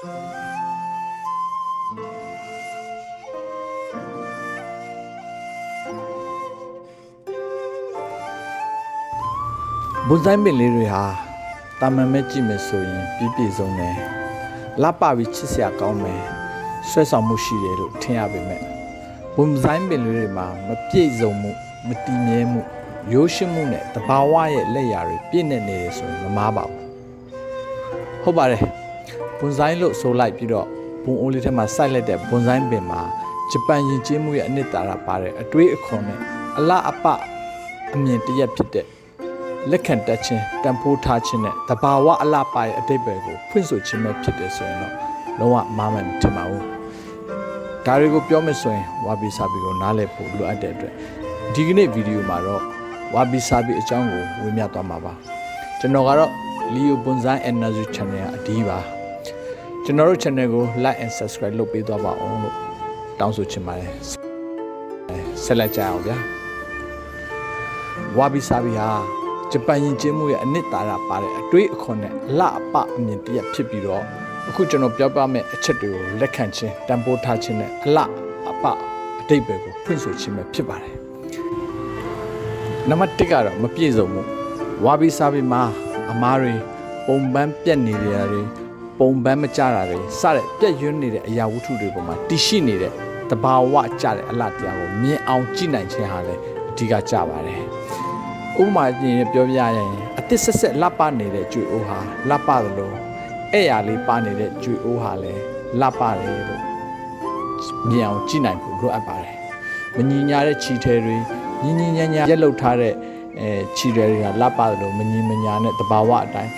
ဘုဇိုင်းပင်လေးတွေဟာတာမန်မဲ့ကြည့်မယ်ဆိုရင်ပြည့်ပြည့်စုံတယ်လပ်ပပြီးချစ်စရာကောင်းမယ်ဆွဲဆောင်မှုရှိတယ်လို့ထင်ရပေမဲ့ဘုံဇိုင်းပင်လေးတွေမှာမပြည့်စုံမှုမတည်မြဲမှုရိုးရှင်းမှုနဲ့တဘာဝရဲ့လက်ရာတွေပြည့်နေနေတယ်ဆိုရင်မမားပါဘူးဟုတ်ပါတယ် ဘုံဇိုင်းလို့ဆိုလိုက်ပြီးတော့ဘုံအိုးလေးထဲမှာစိုက်လိုက်တဲ့ဘုံဇိုင်းပင်မှာဂျပန်ယဉ်ကျေးမှုရဲ့အနှစ်သာရပါတဲ့အတွေးအခွန်နဲ့အလအပအမြင်တရက်ဖြစ်တဲ့လက်ခံတက်ခြင်းတန်ဖိုးထားခြင်းနဲ့တဘာဝအလှပါရဲ့အတိတ်ပဲကိုဖွင့်ဆိုခြင်းပဲဖြစ်တယ်ဆိုရင်တော့လုံးဝမားမယ်မထင်ပါဘူးဒါတွေကိုပြောမယ်ဆိုရင်ဝါဘီစာဘီကိုနားလည်ဖို့လိုအပ်တဲ့အတွက်ဒီကနေ့ဗီဒီယိုမှာတော့ဝါဘီစာဘီအကြောင်းကိုဝေမျှသွားမှာပါကျွန်တော်ကတော့ Leo Bonsai Energy Channel အဒီပါ ကျွန်တော်တို့ channel ကို like and subscribe လုပ်ပေးသွားပါအောင်လို့တောင်းဆိုချင်ပါတယ်ဆက်လက်ကြအောင်ဗျာဝါဘီစာဘီဟာဂျပန်ယဉ်ကျေးမှုရဲ့အနှစ်သာရပါတဲ့အတွေးအခွန်နဲ့အလှအပအမြင်တရက်ဖြစ်ပြီးတော့အခုကျွန်တော်ပြောပြမယ့်အချက်တွေကိုလက်ခံခြင်းတန်ဖိုးထားခြင်းနဲ့အလှအပအတိတ်ပဲကိုဖွင့်ဆိုခြင်းပဲဖြစ်ပါတယ်။နံပါတ်1ကတော့မပြည့်စုံမှုဝါဘီစာဘီမှာအမားတွေပုံပန်းပြက်နေကြတာတွေ ပုံပန်းမကြတာတွေစတဲ့ပြက်ယွန်းနေတဲ့အရာဝတ္ထုတွေပေါ်မှာတည်ရှိနေတဲ့တဘာဝကြတဲ့အလှတရားကိုမြင်အောင်ကြည့်နိုင်ခြင်းဟာလည်းအဓိကကြပါတယ်။ဥပမာပြင်ပြောပြရရင်အသစ်ဆက်ဆက်လှပနေတဲ့ကြွေအိုးဟာလှပသလိုအဲ့ရလေးပါနေတဲ့ကြွေအိုးဟာလည်းလှပတယ်လို့မြင်အောင်ကြည့်နိုင်ဖို့လိုအပ်ပါတယ်မညီညာတဲ့ခြီထဲတွေညီညီညာညာရက်လုတ်ထားတဲ့အဲခြီထဲတွေကလှပသလိုမညီမညာနဲ့တဘာဝအတိုင်း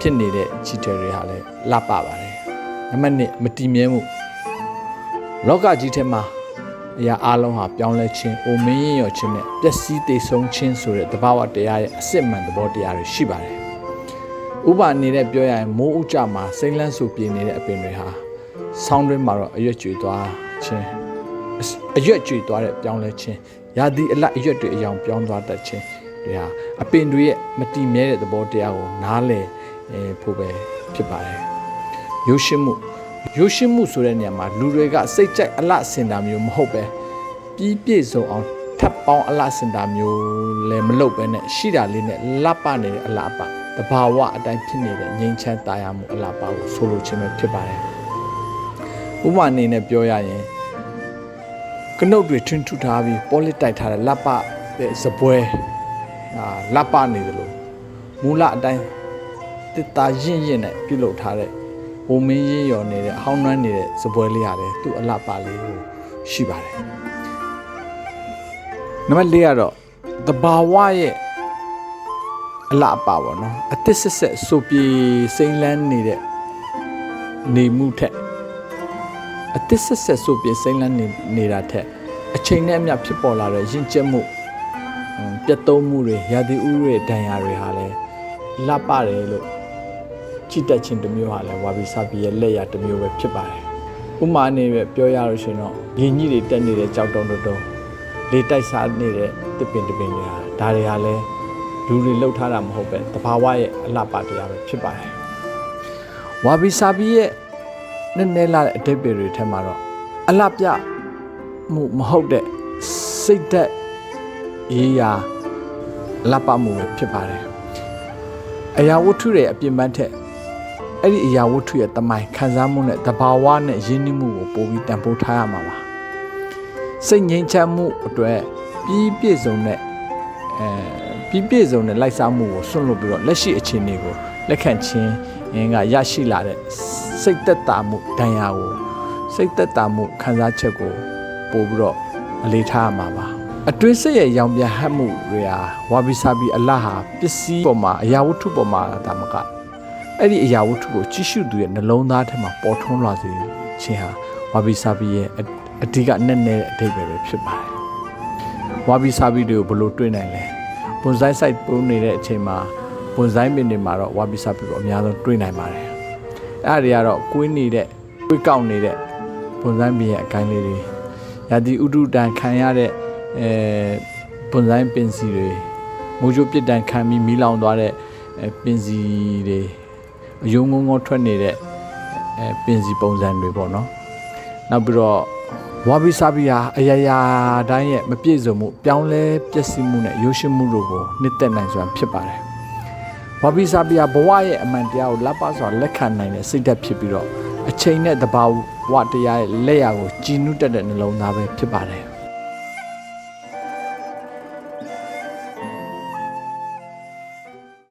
ဖြစ်နေတဲ့ခြီထဲတွေဟာလည်းလှပပါတယ်နံပါတ်1မတည်မြဲမှုလောကကြီးထဲမှာအရာအလုံးဟာပြောင်းလဲခြင်းအိုမင်းရင်ရောခြင်းနဲ့ပျက်စီးတည်ဆုံးခြင်းဆိုတဲ့တဘာဝတရားရဲ့အစစ်မှန်သဘောတရားတွေရှိပါတယ်။ဥပအနေနဲ့ပြောရရင်မိုးဥကြမှာစိမ့်လန်းဆူပြင်းနေတဲ့အပင်တွေဟာဆောင်းတွင်းမှာတော့အရွက်ကျွေသွားခြင်းအစအရွက်ကျွေသွားတဲ့ပြောင်းလဲခြင်းရာသီအလတ်အရွက်တွေအယောင်ပြောင်းသွားတတ်ခြင်း တွေဟာအပင်တွေရဲ့မတည်မြဲတဲ့သဘောတရားကိုနားလည်အဲဖို့ပဲဖြစ်ပါတယ်။ရိုးရှင်းမှုရိုးရှင်းမှုဆိုတဲ့နေရာမှာလူတွေကစိတ်ကြိုက်အလတ်စင်တာမျိုးမဟုတ်ပဲပြီးပြည့်စုံအောင်ထပ်ပေါင်းအလားစင်တာမျိုးလည်းမလုပ်ပဲနဲ့ရှိတာလေးနဲ့လပ်ပနေတဲ့အလားပတဘာဝအတိုင်းဖြစ်နေတဲ့ငြိမ်းချမ်းသာယာမှုအလားပကိုဆိုလိုခြင်းပဲဖြစ်ပါတယ်ဥပမာအနေနဲ့ပြောရရင်ကနုတ်တွေထွန်းထူထားပြီးပေါ်လစ်တိုက်ထားတဲ့လပ်ပတဲ့စပွဲအာ လပ်ပနေတယ်လို့မူလအတိုင်းတစ်တာရင့်ရင့်နဲ့ပြုတ်လုပ်ထားတဲ့ဘုံမင်းရင်းရော်နေတဲ့အဟောင်းနှွမ်းနေတဲ့စပွဲလေးရတယ်သူ့အလားပလေးကိုရှိပါတယ်နံပါတ်၄ကတော့တဘာဝရဲ့အလှအပပေါ့နော်အသစ်ဆက်ဆက်ဆိုပြေစိမ့်လန်းနေတဲ့နေမှုထက်အသစ်ဆက်ဆက်ဆိုပြေစိမ့်လန်းနေနေတာထက်အချိန်နဲ့အမျှဖြစ်ပေါ်လာတဲ့ယဉ်ကျေးမှုဟွန်း ပြတ်သုံးမှုတွေရာသီဥတုရဲ့ဒဏ်ရာတွေဟာလည်းလှပတယ်လို့ကြည့်တတ်ခြင်းတစ်မျိုးဟာလည်းဝါဘီဆာဘီရဲ့လက်ရာတစ်မျိုးပဲဖြစ်ပါတယ်ဥပမာအနေနဲ့ပြောရလို့ရှိရင်တော့ရင်းကြီးတွေတက်နေတဲ့ကြောက်တုံးတုံးတုံးလေတိုက်စားနေတဲ့တစ်ပင်တစ်ပင်တွေဟာဒါတွေဟာလည်းလူတွေလှုပ်ထားတာမဟုတ်ပဲတဘာဝရဲ့အလှပတရားပဲဖြစ်ပါတယ်။ဝါဘီဆာဘီရဲ့နည်းနည်းလာတဲ့အတိတ်တွေထဲမှာတော့အလှပြမှုမဟုတ်တဲ့စိတ်သက်ရေးရာအ လှပမှုပဲဖြစ်ပါတယ်။အရာဝတ္ထုတွေအပြင်ပန်းထက်အဲ့ဒီအရာဝတ္ထုရဲ့တမိုင်ခံစားမှုနဲ့တဘာဝနဲ့ရင်းနှီးမှုကိုပိုပြီးတန်ဖိုးထားရမှာပါ။စိတ်ငြိမ်းချမ်းမှုအတွက်ပြီးပြည့်စုံတဲ့အဲပြီးပြည့်စုံတဲ့လိုက်စားမှုကိုဆွန့်လွတ်ပြီးတော့လက်ရှိအခြေအနေကိုလက်ခံခြင်းငင်းကရရှိလာတဲ့စိတ်သက်သာမှုဒဏ်ရာကိုစိတ်သက်သာမှုခံစားချက်ကိုပို့ပြီးတော့အလေးထားရမှာပါ အတွင်းစိတ်ရဲ့ရောင်ပြန်ဟတ်မှုတွေဟာဝါဘီဆာဘီအလဟာပစ္စည်းပေါ်မှာအရာဝတ္ထုပေါ်မှာဒါမကအဲ့ဒီအရာဝတ္ထုကိုကြည့်ရှုသူရဲ့နှလုံးသားထဲမှာပေါ်ထွန်းလာစေခြင်းဟာဝါဘီဆာဘီရဲ့အအဓိကနဲ့နဲ့အဓိပ္ပာယ်ပဲဖြစ်ပါတယ်။ဝါဘီဆာဘီတွေကိုဘယ်လိုတွေ့နိုင်လဲ။ပွန်ဆိုင် site ပုံနေတဲ့အချိန်မှာပွန်ဆိုင်ပင်တွေမှာတော့ဝါဘီဆာဘီကိုအများဆုံးတွေ့နိုင်ပါတယ်။အဲ့ဒါတွေကတော့ကွင်းနေတဲ့ကွေးကောက်နေတဲ့ပွန်ဆိုင်ပင်ရဲ့အကိုင်းလေးတွေရာဒီဥဒုတန်ခံရတဲ့ အဲပွန်ဆိုင်ပင်စီတွေမိုးချိုးပြစ်တန်ခံပြီးမီးလောင်သွားတဲ့အဲပင်စီတွေအယုံငုံငုံထွက်နေတဲ့အအဲပင်စီပုံစံတွေပေါ့နော်နောက်ပြီးတော့ဝါဘီစာဘီယာအရာရာတိုင်းရဲ့မပြည့်စုံမှုပြောင်းလဲပျက်စီးမှုနဲ့ရိုးရှင်းမှုတို့ကိုနှစ်သက်နိုင်စွာဖြစ်ပါတယ်ဝါဘီစာဘီယာဘဝရဲ့အမှန်တရားကိုလက်ပါစွာလက်ခံနိုင်တဲ့စိတ်ဓာတ်ဖြစ်ပြီးတော့အချိန်နဲ့တဘာဝတရားရဲ့လက်ရာကိုကြည်နုတက်တဲ့နှလုံးသားပဲဖြစ်ပါတယ်